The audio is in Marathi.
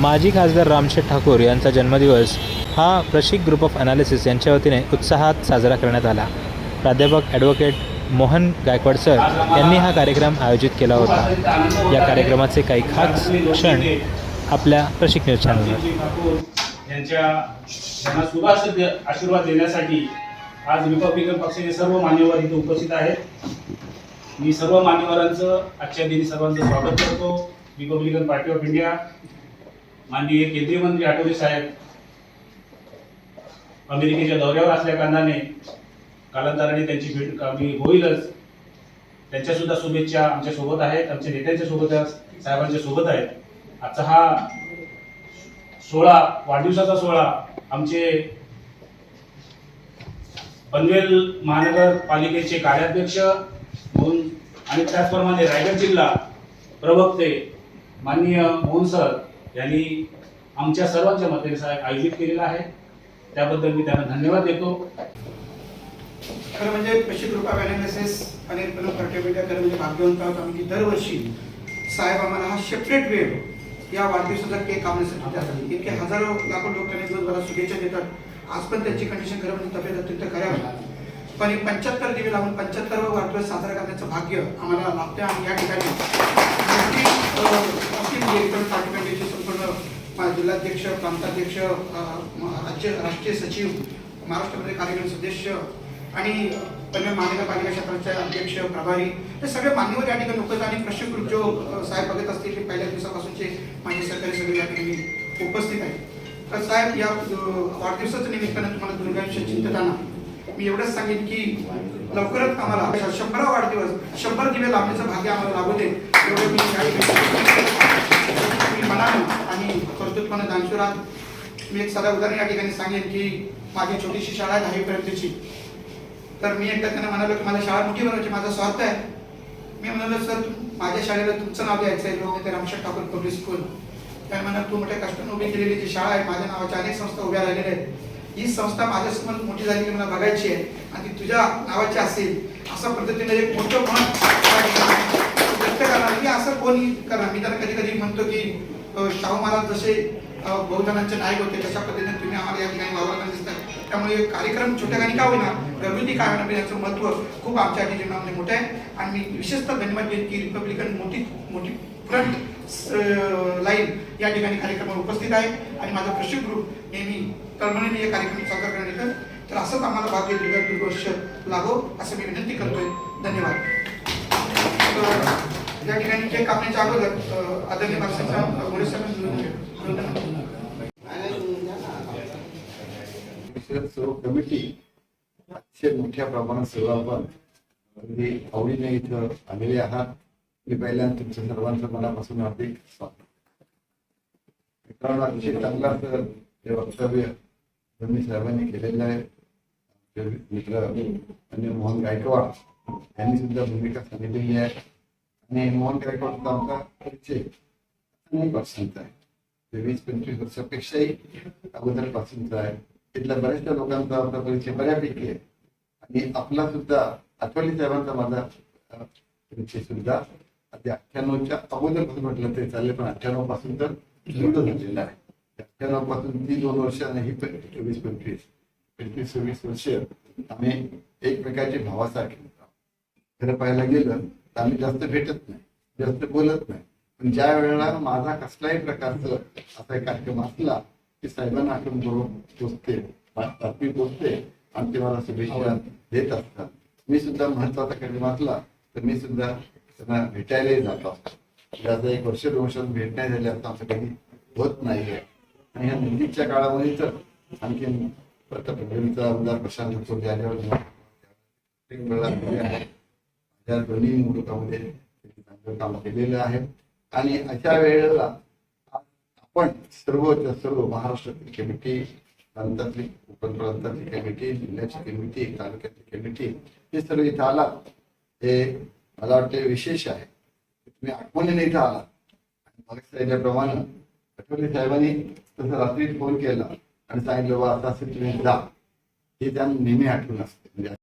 माजी खासदार रामशेठ ठाकूर यांचा जन्मदिवस हा प्रशिक ग्रुप ऑफ अनालिसिस यांच्या वतीने उत्साहात साजरा करण्यात आला. प्राध्यापक ॲडव्होकेट मोहन गायकवाड सर यांनी हा कार्यक्रम आयोजित केला होता. या कार्यक्रमाचे काही खास क्षण आपल्या प्रशिक न्यूज चॅनलवर यांच्या आशीर्वाद देण्यासाठी आज रिपब्लिकन पक्षाचे सर्व मान्यवर इथे उपस्थित आहेत. मी सर्व मान्यवरांचं आजच्या दिनी सर्वांचं स्वागत करतो. रिपब्लिकन पार्टी ऑफ इंडिया माननीय केंद्रीय मंत्री आठवले साहेब अमेरिकेच्या दौऱ्यावर असल्या कारणाने कालांतराने त्यांची भेट कमी होईलच. त्यांच्या सुद्धा शुभेच्छा आमच्यासोबत आहेत आमच्या नेत्यांच्या सोबत साहेबांच्या सोबत आहेत. आजचा हा सोहळा वाढदिवसाचा सोहळा आमचे पनवेल महानगरपालिकेचे कार्याध्यक्ष म्हणून आणि त्याचप्रमाणे रायगड जिल्हा प्रवक्ते माननीय मोहन सर यांनी आमच्या सर्वांच्या मते आयोजित केलेला आहे. त्याबद्दल मी त्यांना धन्यवाद देतो. खरं म्हणजे पश्चिम कृपा अनालिसिस आणि रिपब्लिक पार्टी खरं म्हणजे भाग्यवंत आहोत आम्ही दरवर्षी साहेब आम्हाला हा सेपरेट वेळ या वाढदिवसाचा केक कापण्यासाठी देतात. इतके हजारो लाखो लोक त्यांनी दिवसभरात शुभेच्छा देतात. आज पण त्यांची कंडिशन खरं म्हणजे तब्येत अत्यंत खऱ्या होतात पण पंच्याहत्तर दिवे लावून पंच्याहत्तर वाढदिवस साजरा करण्याचं भाग्य आम्हाला लाभते आणि या ठिकाणी म्हणजे संपूर्ण जिल्हाध्यक्ष प्रांताध्यक्ष राज्य राष्ट्रीय सचिव महाराष्ट्रामध्ये कार्यक्रम सदस्य आणि पनवेल महानगरपालिका क्षेत्राचे अध्यक्ष प्रभारी हे सगळे मान्यवर या ठिकाणी उपस्थित आणि प्रश्नकृत जो साहेब बघत असतील ते पहिल्या दिवसापासूनचे माझे सरकारी सगळे या ठिकाणी उपस्थित आहेत. तर साहेब या वाढदिवसाच्या निमित्तानं तुम्हाला दुर्गायुष्य चिंतताना मी एवढंच सांगेन की लवकरच आम्हाला शंभरा वाढदिवस शंभर दिवे लावण्याचं भाग्य आम्हाला लाभू दे एवढं मी या ठिकाणी आणि दानशुरात मी एक साधा उदाहरण या ठिकाणी सांगेन की माझी छोटीशी शाळा आहे दहावीपर्यंतची. तर मी एकदा त्यांना म्हणालो की मला शाळा मोठी बनवायची माझा स्वार्थ आहे. मी म्हणालो सर माझ्या शाळेला तुमचं नाव द्यायचं आहे लोक ते रामशेठ ठाकूर पब्लिक स्कूल. त्या म्हणाल तू मोठ्या कष्टाने उभी केलेली जी शाळा आहे माझ्या नावाच्या अनेक संस्था उभ्या राहिलेल्या आहेत. ही संस्था माझ्यासमोर मोठी झाली की मला बघायची आहे आणि ती तुझ्या नावाची असेल. अशा पद्धतीने एक मोठं मन व्यक्त करणार. मी असं कोणी करणार? मी त्यांना कधी कधी म्हणतो की शाहू महाराज जसे बहुजनांचे नायक होते तशा पद्धतीने तुम्ही आम्हाला या ठिकाणी वावरताना दिसतात त्यामुळे कार्यक्रम छोट्या ठिकाणी का होईना घरगुती काय होणार याचं महत्त्व खूप आमच्या जीवनामध्ये मोठं आहे. आणि मी विशेषतः धन्यवाद देईन की रिपब्लिकन मोठी मोठी फ्रंट लाईन या ठिकाणी कार्यक्रमावर उपस्थित आहे. आणि माझा प्रशिक ग्रुप नेहमी तळमळीने या कार्यक्रम साजरा करण्यात येतं. तर असंच आम्हाला भाग्य दुर्गा दुर्वर्ष लाभो असं मी विनंती करतोय. धन्यवाद. या ठिकाणी केक कापण्याच्या अगोदर अ, आदरणीय माणसांचा मोरे साहेबांना कमिटी अतिशय मोठ्या प्रमाणात सेवा आपण अगदी आवडीने इथं आलेले आहात. मी पहिल्यांदा तुमच्या सर्वांचं मनापासून हार्दिक स्वागत. मित्रांनो अतिशय चांगला असं हे वक्तव्य दोन्ही साहेबांनी केलेलं आहे. मित्र आणि मोहन गायकवाड यांनी सुद्धा भूमिका सांगितलेली आहे. आणि मोहन गायकवाडचा आमचा परिचय अनेक वर्षांचा आहे. वीस पंचवीस वर्षापेक्षाही अगोदरपासूनचा आहे. तिथल्या बऱ्याचशा लोकांचा आमचा परिचय बऱ्यापैकी आहे. आणि आपला सुद्धा आठवली साहेबांचा माझा परिचय सुद्धा अगदी अठ्ठ्याण्णवच्या अगोदरपासून म्हटलं तरी चालेल पण अठ्ठ्याण्णवपासून तर सुरू झालेला आहे. अठ्ठ्याण्णवपासून ती दोन वर्ष आणि ही चोवीस पंचवीस पंचवीस सव्वीस वर्ष आम्ही एकमेकाचे भावासारखे खरं पाहायला गेलं तर आम्ही जास्त भेटत नाही जास्त बोलत नाही. पण ज्या वेळेला माझा कसलाही प्रकारचं असा एक कार्यक्रम असला की साहेबांना आठवण करून पोचते बातमी पोचते आणि तेव्हा मला शुभेच्छा देत असतात मी सुद्धा महत्त्वाचा कार्यक्रम वाचला तर मी सुद्धा त्यांना भेटायलाही जात असतो ज्याचा एक वर्ष दोन वर्ष भेट नाही झाली असं आमचं कधी होत नाहीये आणि ह्या नजीकच्या काळामध्ये तर आणखीन प्रतापचा आमदार प्रशांत ठाकूर झाल्यावर त्या दोन्ही निवडणुकामध्ये काम केलेलं आहे आणि अशा वेळेला पण सर्वच्या सर्व महाराष्ट्रातील कमिटी प्रांतातली उपप्रांतातली कमिटी जिल्ह्याची कमिटी तालुक्यातली कमिटी हे सर्व इथं आला. हे मला वाटते विशेष आहे. तुम्ही आठवणीने इथं आला. मग सांगितल्याप्रमाणे आठवले साहेबांनी तसं रात्री फोन केला आणि सांगितलं बा आता असं तुम्ही जा. हे त्यांना नेहमी आठवण असते. म्हणजे